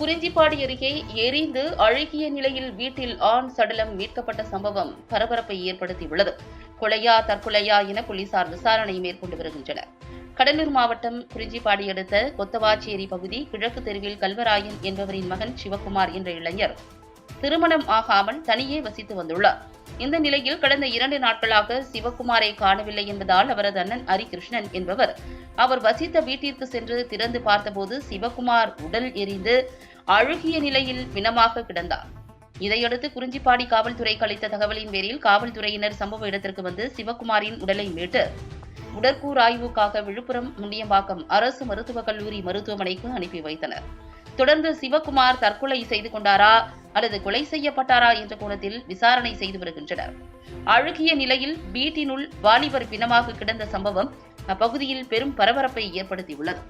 குறிஞ்சிப்பாடி அருகே எரிந்து அழுகிய நிலையில் வீட்டில் ஆண் சடலம் மீட்கப்பட்ட சம்பவம் பரபரப்பை ஏற்படுத்தியுள்ளது. கொலையா தற்கொலையா என போலீசார் விசாரணை மேற்கொண்டு வருகின்றனர். கடலூர் மாவட்டம் குறிஞ்சிப்பாடி அடுத்த கொத்தவாச்சேரி பகுதி கிழக்கு தெருவில் கல்வராயன் என்பவரின் மகன் சிவகுமார் என்ற இளைஞர் திருமணம் ஆகாமல் தனியே வசித்து வந்துள்ளார். இந்த நிலையில் கடந்த இரண்டு நாட்களாக சிவகுமாரை காணவில்லை என்பதால் அவரது அண்ணன் ஹரிகிருஷ்ணன் என்பவர் அவர் வசித்த வீட்டிற்கு சென்று திறந்து பார்த்தபோது சிவகுமார் உடல் எரிந்து அழுகிய நிலையில் பிணமாக கிடந்தார். இதையடுத்து குறிஞ்சிப்பாடி காவல்துறைக்கு அளித்த தகவலின் பேரில் காவல்துறையினர் சம்பவ இடத்திற்கு வந்து சிவகுமாரின் உடலை மீட்டு உடற்கூர் ஆய்வுக்காக விழுப்புரம் முண்டியம்பாக்கம் அரசு மருத்துவக் கல்லூரி மருத்துவமனைக்கு அனுப்பி வைத்தனர். தொடர்ந்து சிவகுமார் தற்கொலை செய்து கொண்டாரா அல்லது கொலை செய்யப்பட்டாரா என்ற கோணத்தில் விசாரணை செய்து வருகின்றனர். அழுகிய நிலையில் வீட்டினுள் வாலிபர் பிணமாக கிடந்த சம்பவம் அப்பகுதியில் பெரும் பரபரப்பை ஏற்படுத்தியுள்ளது.